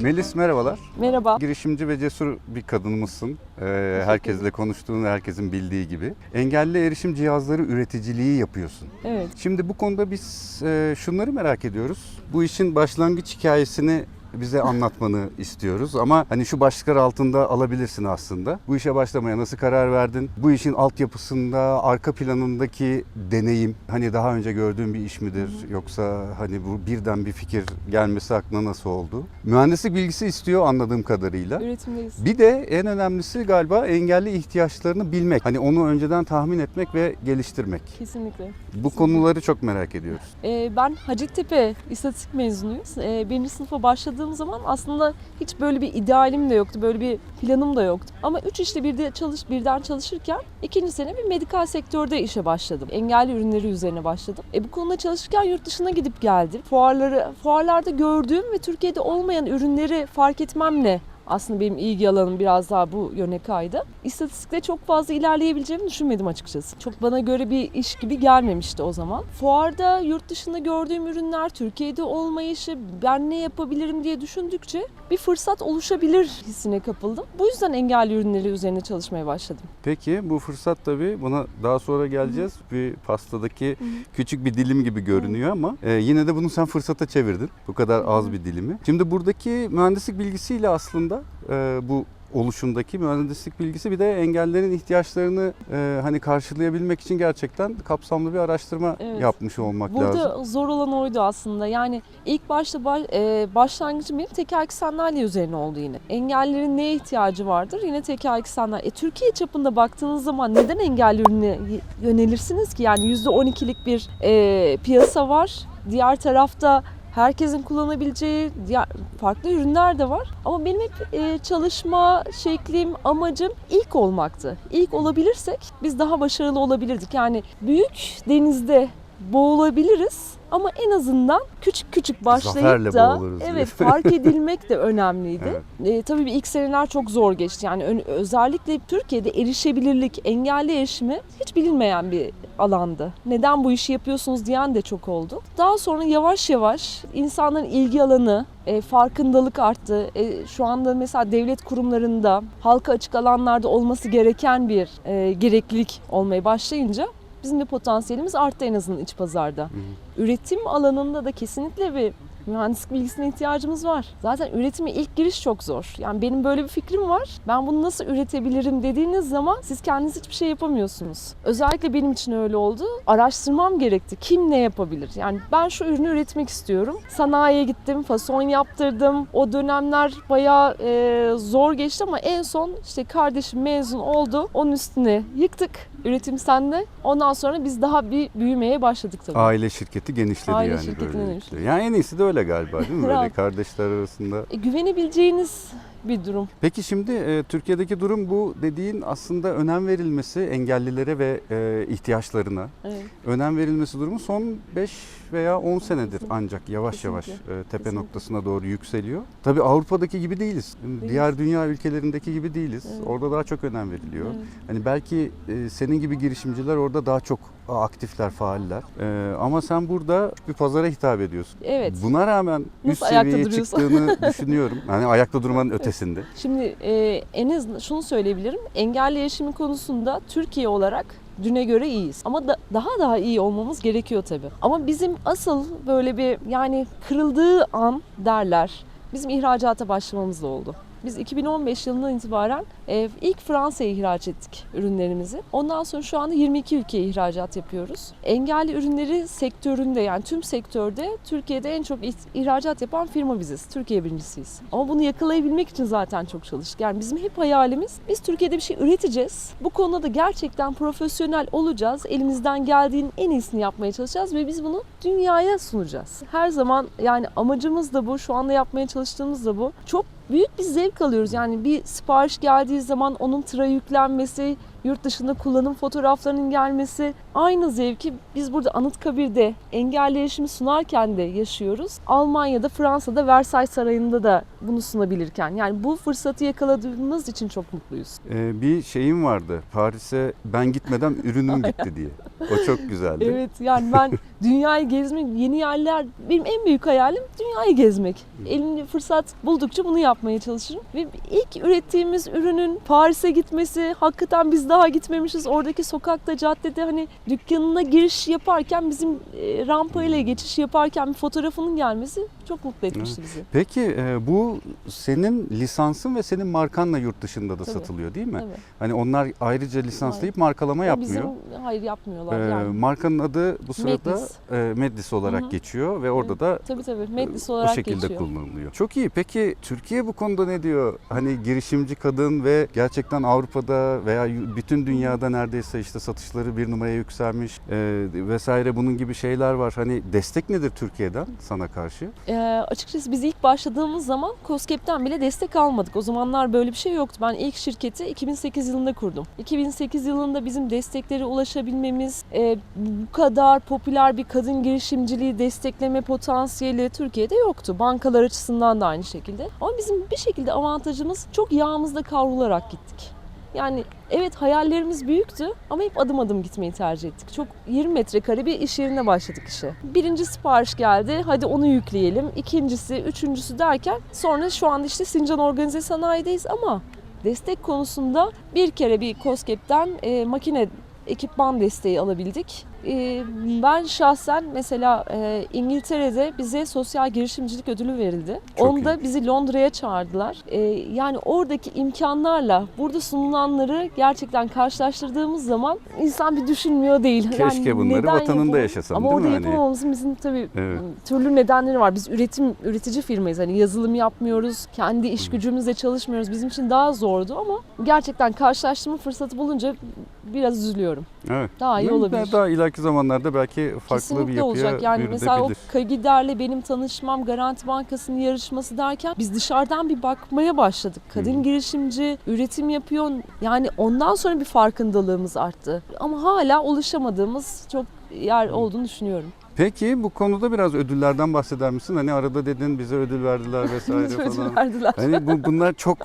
Melis merhabalar. Merhaba. Girişimci ve cesur bir kadınımızsın. Ee, herkesle konuştuğun ve herkesin bildiği gibi. Engelli erişim cihazları üreticiliği yapıyorsun. Evet. Şimdi bu konuda biz e, şunları merak ediyoruz. Bu işin başlangıç hikayesini bize anlatmanı istiyoruz ama hani şu başlıklar altında alabilirsin aslında. Bu işe başlamaya nasıl karar verdin? Bu işin altyapısında, arka planındaki deneyim hani daha önce gördüğün bir iş midir yoksa hani bu birden bir fikir gelmesi aklına nasıl oldu? Mühendislik bilgisi istiyor anladığım kadarıyla. Üretimdeyiz. Bir de en önemlisi galiba engelli ihtiyaçlarını bilmek. Hani onu önceden tahmin etmek ve geliştirmek. Kesinlikle. Bu konuları çok merak ediyoruz. Ee, ben Hacettepe İstatistik mezunuyuz. Ee, birinci sınıfa başladığım zaman aslında hiç böyle bir idealim de yoktu, böyle bir planım da yoktu. Ama üç işte birde çalış, birden çalışırken ikinci sene bir medikal sektörde işe başladım. Engelli ürünleri üzerine başladım. E, bu konuda çalışırken yurt dışına gidip geldim. Fuarları, fuarlarda gördüğüm ve Türkiye'de olmayan ürünleri fark etmemle aslında benim ilgi alanım biraz daha bu yöne kaydı. İstatistikte çok fazla ilerleyebileceğimi düşünmedim açıkçası. Çok bana göre bir iş gibi gelmemişti o zaman. Fuarda yurt dışında gördüğüm ürünler, Türkiye'de olmayışı, ben ne yapabilirim diye düşündükçe bir fırsat oluşabilir hissine kapıldım. Bu yüzden engelli ürünleri üzerine çalışmaya başladım. Peki bu fırsat tabii buna daha sonra geleceğiz. Bir pastadaki küçük bir dilim gibi görünüyor ama e, yine de bunu sen fırsata çevirdin. Bu kadar az bir dilimi. Şimdi buradaki mühendislik bilgisiyle aslında e, bu oluşumdaki mühendislik bilgisi bir de engellerin ihtiyaçlarını e, hani karşılayabilmek için gerçekten kapsamlı bir araştırma Evet. yapmış olmak Burada lazım. zor olan oydu aslında. Yani ilk başta baş, e, başlangıcım benim tekerlekli sandalye üzerine oldu yine. Engellilerin neye ihtiyacı vardır? Yine tekerlekli sandalye. E, Türkiye çapında baktığınız zaman neden engelli ürüne yönelirsiniz ki? Yani %12'lik bir e, piyasa var. Diğer tarafta herkesin kullanabileceği farklı ürünler de var. Ama benim hep e, çalışma şeklim, amacım ilk olmaktı. İlk olabilirsek biz daha başarılı olabilirdik. Yani büyük denizde boğulabiliriz ama en azından küçük küçük başlayıp Zaferle da evet fark edilmek de önemliydi. Evet. E, tabii bir ilk seneler çok zor geçti. Yani ön- özellikle Türkiye'de erişebilirlik, engelli erişimi hiç bilinmeyen bir alandı. Neden bu işi yapıyorsunuz diyen de çok oldu. Daha sonra yavaş yavaş insanların ilgi alanı, e, farkındalık arttı. E, şu anda mesela devlet kurumlarında, halka açık alanlarda olması gereken bir e, gereklilik olmaya başlayınca bizim de potansiyelimiz arttı en azından iç pazarda. Üretim alanında da kesinlikle bir mühendislik bilgisine ihtiyacımız var. Zaten üretime ilk giriş çok zor. Yani benim böyle bir fikrim var. Ben bunu nasıl üretebilirim dediğiniz zaman siz kendiniz hiçbir şey yapamıyorsunuz. Özellikle benim için öyle oldu. Araştırmam gerekti. Kim ne yapabilir? Yani ben şu ürünü üretmek istiyorum. Sanayiye gittim, fason yaptırdım. O dönemler bayağı e, zor geçti ama en son işte kardeşim mezun oldu. Onun üstüne yıktık. Üretim sende. Ondan sonra biz daha bir büyümeye başladık tabii. Aile şirketi genişledi Aile yani şirketine böylelikle. Yani en iyisi de öyle galiba değil mi? Böyle kardeşler arasında. E, güvenebileceğiniz bir durum. Peki şimdi e, Türkiye'deki durum bu dediğin aslında önem verilmesi engellilere ve e, ihtiyaçlarına Evet. önem verilmesi durumu son 5 veya 10 senedir Kesinlikle. ancak yavaş yavaş Kesinlikle. e, tepe Kesinlikle. noktasına doğru yükseliyor. Tabii Avrupa'daki gibi değiliz. Diğer dünya ülkelerindeki gibi değiliz. Evet. Orada daha çok önem veriliyor. Evet. Hani belki e, senin gibi girişimciler orada daha çok aktifler, faaller. E, ama sen burada bir pazara hitap ediyorsun. Evet. Buna rağmen üst Nasıl ayakta seviyeye çıktığını düşünüyorum. Hani ayakta durmanın ötesinde. Şimdi e, en azından şunu söyleyebilirim. Engelli erişimi konusunda Türkiye olarak düne göre iyiyiz. Ama da, daha daha iyi olmamız gerekiyor tabii. Ama bizim asıl böyle bir yani kırıldığı an derler. Bizim ihracata başlamamızla oldu. Biz 2015 yılından itibaren e, ilk Fransa'ya ihraç ettik ürünlerimizi. Ondan sonra şu anda 22 ülkeye ihracat yapıyoruz. Engelli ürünleri sektöründe yani tüm sektörde Türkiye'de en çok ihracat yapan firma biziz. Türkiye birincisiyiz. Ama bunu yakalayabilmek için zaten çok çalıştık. Yani bizim hep hayalimiz biz Türkiye'de bir şey üreteceğiz. Bu konuda da gerçekten profesyonel olacağız. Elimizden geldiğin en iyisini yapmaya çalışacağız ve biz bunu dünyaya sunacağız. Her zaman yani amacımız da bu. Şu anda yapmaya çalıştığımız da bu. Çok büyük bir zevk alıyoruz. Yani bir sipariş geldiği zaman onun tıra yüklenmesi, yurt dışında kullanım fotoğraflarının gelmesi aynı zevki biz burada Anıtkabir'de engelli erişimi sunarken de yaşıyoruz. Almanya'da, Fransa'da, Versailles Sarayı'nda da bunu sunabilirken. Yani bu fırsatı yakaladığımız için çok mutluyuz. Ee, bir şeyim vardı. Paris'e ben gitmeden ürünüm gitti diye. O çok güzeldi. Evet yani ben dünyayı gezmek, yeni yerler, benim en büyük hayalim dünyayı gezmek. Elimde fırsat buldukça bunu yapmaya çalışırım. Ve ilk ürettiğimiz ürünün Paris'e gitmesi, hakikaten biz daha gitmemişiz. Oradaki sokakta, caddede hani dükkanına giriş yaparken bizim e, rampa ile geçiş yaparken bir fotoğrafının gelmesi çok mutlu etmişti bizi. Peki e, bu senin lisansın ve senin markanla yurt dışında da Tabii. satılıyor değil mi? Tabii. Hani onlar ayrıca lisanslayıp markalama O yapmıyor. Bizim hayır yapmıyorlar Ee, yani. markanın adı bu sırada Medis. e, olarak Hı hı. geçiyor ve orada da Tabii tabii. Medlis o olarak şekilde geçiyor. kullanılıyor. Çok iyi. Peki Türkiye bu konuda ne diyor? Hani girişimci kadın ve gerçekten Avrupa'da veya bütün dünyada neredeyse işte satışları bir numaraya yükselmiş e, vesaire bunun gibi şeyler var. Hani destek nedir Türkiye'den sana karşı? Ee, açıkçası biz ilk başladığımız zaman COSGAP'ten bile destek almadık. O zamanlar böyle bir şey yoktu. Ben ilk şirketi 2008 yılında kurdum. 2008 yılında bizim desteklere ulaşabilmemiz, e, bu kadar popüler bir kadın girişimciliği destekleme potansiyeli Türkiye'de yoktu. Bankalar açısından da aynı şekilde. Ama bizim bir şekilde avantajımız çok yağımızda kavrularak gittik. Yani evet hayallerimiz büyüktü ama hep adım adım gitmeyi tercih ettik. Çok 20 metrekare bir iş yerine başladık işe. Birinci sipariş geldi hadi onu yükleyelim. İkincisi, üçüncüsü derken sonra şu anda işte Sincan Organize Sanayi'deyiz ama destek konusunda bir kere bir COSGAP'ten e, makine ekipman desteği alabildik. E, ben şahsen mesela e, İngiltere'de bize sosyal girişimcilik ödülü verildi. Çok Onda iyi. bizi Londra'ya çağırdılar. E, yani oradaki imkanlarla burada sunulanları gerçekten karşılaştırdığımız zaman insan bir düşünmüyor değil. Keşke Yani bunları vatanında yaşasan, Ama değil orada mi? Hani- yapamamamızın bizim tabii Evet. türlü nedenleri var. Biz üretim üretici firmayız. Hani yazılım yapmıyoruz. Kendi iş gücümüzle çalışmıyoruz. Bizim için daha zordu ama gerçekten karşılaştırma fırsatı bulunca biraz üzülüyorum. Evet. Daha iyi olabilir. Daha ileriki zamanlarda belki farklı bir Kesinlikle yapıya olacak. Yani mesela o. Kagider'le benim tanışmam, Garanti Bankası'nın yarışması derken biz dışarıdan bir bakmaya başladık. Kadın Hı. girişimci, üretim yapıyor. Yani ondan sonra bir farkındalığımız arttı. Ama hala ulaşamadığımız çok yer olduğunu düşünüyorum. Peki bu konuda biraz ödüllerden bahseder misin? Hani arada dedin bize ödül verdiler vesaire Ödül falan. verdiler. Hani bu, bunlar çok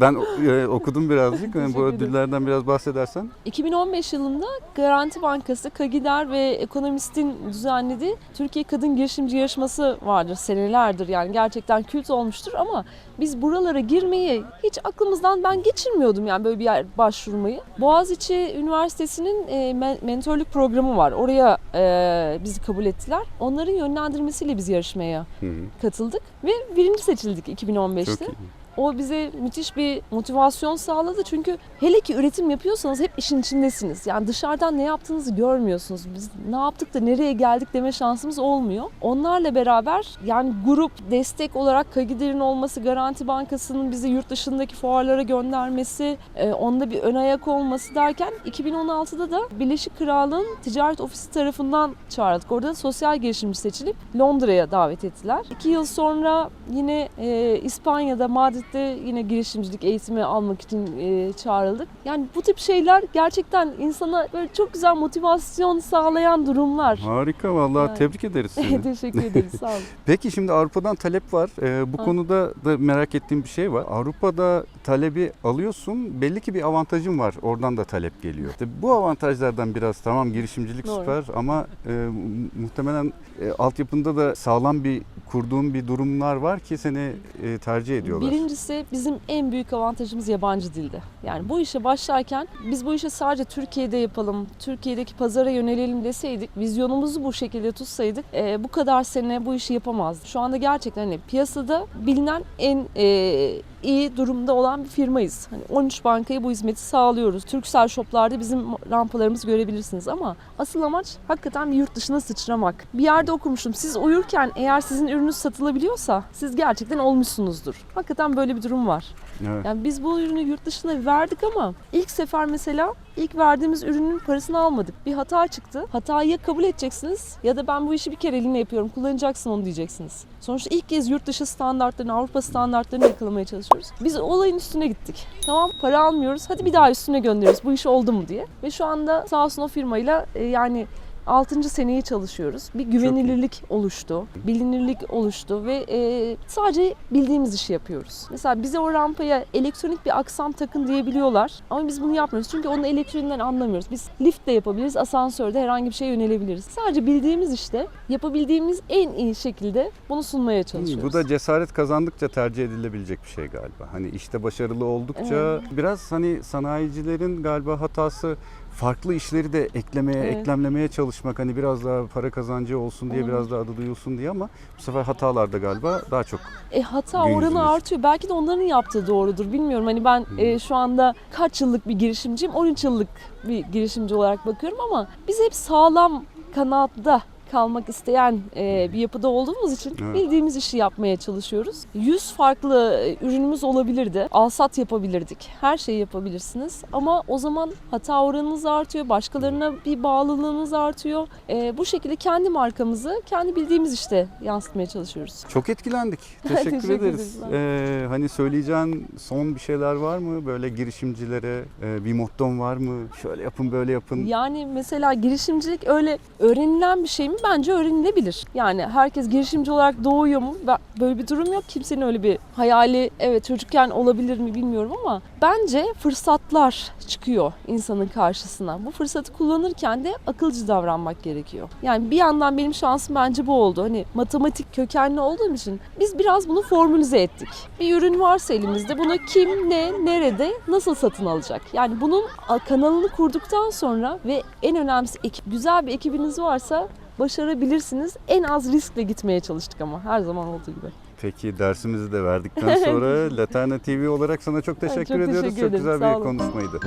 ben e, okudum birazcık. Hani bu ödüllerden biraz bahsedersen. 2015 yılında Garanti Bankası, Kagider ve Ekonomist'in düzenlediği Türkiye Kadın Girişimci Yarışması vardır senelerdir. Yani gerçekten kült olmuştur ama biz buralara girmeyi hiç aklımızdan ben geçirmiyordum yani böyle bir yer başvurmayı. Boğaziçi Üniversitesi'nin e, men- mentorluk programı var. Oraya e, bizi kabul ettiler. Onların yönlendirmesiyle biz yarışmaya Hı hı. katıldık ve birinci seçildik Çok 2015'te. iyi. O bize müthiş bir motivasyon sağladı. Çünkü hele ki üretim yapıyorsanız hep işin içindesiniz. Yani dışarıdan ne yaptığınızı görmüyorsunuz. Biz ne yaptık da nereye geldik deme şansımız olmuyor. Onlarla beraber yani grup destek olarak Kagider'in olması, Garanti Bankası'nın bizi yurt dışındaki fuarlara göndermesi, e, onda bir ön ayak olması derken 2016'da da Birleşik Krallığın ticaret ofisi tarafından çağrıldık. Orada sosyal girişimci seçilip Londra'ya davet ettiler. İki yıl sonra yine e, İspanya'da Madrid'de yine girişimcilik eğitimi almak için e, çağrıldık. Yani bu tip şeyler gerçekten insana böyle çok güzel motivasyon sağlayan durumlar. Harika vallahi Evet. tebrik ederiz seni. Teşekkür ederiz. Sağ olun. Peki şimdi Avrupa'dan talep var. Ee, bu Ha. konuda da merak ettiğim bir şey var. Avrupa'da talebi alıyorsun. Belli ki bir avantajın var. Oradan da talep geliyor. İşte bu avantajlardan biraz tamam girişimcilik Doğru. süper ama e, mu- muhtemelen e, altyapında da sağlam bir kurduğun bir durumlar var ki seni e, tercih ediyorlar. Birincisi bizim en büyük avantajımız yabancı dildi. Yani bu işe başlarken biz bu işi sadece Türkiye'de yapalım, Türkiye'deki pazara yönelelim deseydik, vizyonumuzu bu şekilde tutsaydık e, bu kadar sene bu işi yapamazdık. Şu anda gerçekten hani piyasada bilinen en e, iyi durumda olan bir firmayız. Hani 13 bankaya bu hizmeti sağlıyoruz. Türksel Shop'larda bizim rampalarımızı görebilirsiniz ama asıl amaç hakikaten bir yurt dışına sıçramak. Bir yerde okumuştum. Siz uyurken eğer sizin ürününüz satılabiliyorsa siz gerçekten olmuşsunuzdur. Hakikaten böyle bir durum var. Evet. Yani biz bu ürünü yurt dışına verdik ama ilk sefer mesela ilk verdiğimiz ürünün parasını almadık. Bir hata çıktı. Hatayı ya kabul edeceksiniz ya da ben bu işi bir kereliğine yapıyorum kullanacaksın onu diyeceksiniz. Sonuçta ilk kez yurt dışı standartlarını, Avrupa standartlarını yakalamaya çalışıyoruz. Biz olayın üstüne gittik. Tamam para almıyoruz hadi bir daha üstüne gönderiyoruz bu iş oldu mu diye. Ve şu anda sağ olsun o firmayla e, yani 6. seneyi çalışıyoruz. Bir güvenilirlik oluştu, bilinirlik oluştu ve e, sadece bildiğimiz işi yapıyoruz. Mesela bize o rampaya elektronik bir aksam takın diyebiliyorlar ama biz bunu yapmıyoruz. Çünkü onun elektroniğinden anlamıyoruz. Biz lift de yapabiliriz, asansörde herhangi bir şeye yönelebiliriz. Sadece bildiğimiz işte yapabildiğimiz en iyi şekilde bunu sunmaya çalışıyoruz. Bu da cesaret kazandıkça tercih edilebilecek bir şey galiba. Hani işte başarılı oldukça biraz hani sanayicilerin galiba hatası farklı işleri de eklemeye, Evet. eklemlemeye çalışmak. Hani biraz daha para kazancı olsun diye, Olabilir. biraz daha adı duyulsun diye ama bu sefer hatalar da galiba daha çok. E, hata oranı artıyor. Belki de onların yaptığı doğrudur. Bilmiyorum. Hani ben e, şu anda kaç yıllık bir girişimciyim? 13 yıllık bir girişimci olarak bakıyorum ama biz hep sağlam kanatta kalmak isteyen e, bir yapıda olduğumuz için Evet. bildiğimiz işi yapmaya çalışıyoruz. 100 farklı e, ürünümüz olabilirdi. Alsat yapabilirdik. Her şeyi yapabilirsiniz. Ama o zaman hata oranınız artıyor. Başkalarına bir bağlılığınız artıyor. E, bu şekilde kendi markamızı kendi bildiğimiz işte yansıtmaya çalışıyoruz. Çok etkilendik. Teşekkür, Teşekkür ederiz. ederiz. Ee, hani söyleyeceğin son bir şeyler var mı? Böyle girişimcilere e, bir motton var mı? Şöyle yapın, böyle yapın. Yani mesela girişimcilik öyle öğrenilen bir şey mi? Bence öğrenilebilir. Yani herkes girişimci olarak doğuyor mu? Ben- Böyle bir durum yok. Kimsenin öyle bir hayali evet çocukken olabilir mi bilmiyorum ama bence fırsatlar çıkıyor insanın karşısına. Bu fırsatı kullanırken de akılcı davranmak gerekiyor. Yani bir yandan benim şansım bence bu oldu. Hani matematik kökenli olduğum için biz biraz bunu formülize ettik. Bir ürün varsa elimizde bunu kim, ne, nerede, nasıl satın alacak? Yani bunun kanalını kurduktan sonra ve en önemlisi ekip, güzel bir ekibiniz varsa başarabilirsiniz. En az riskle gitmeye çalıştık ama her zaman olduğu gibi. Peki dersimizi de verdikten sonra Laterna TV olarak sana çok teşekkür çok ediyoruz. Ederim. çok güzel Sağ bir olun. konuşmaydı.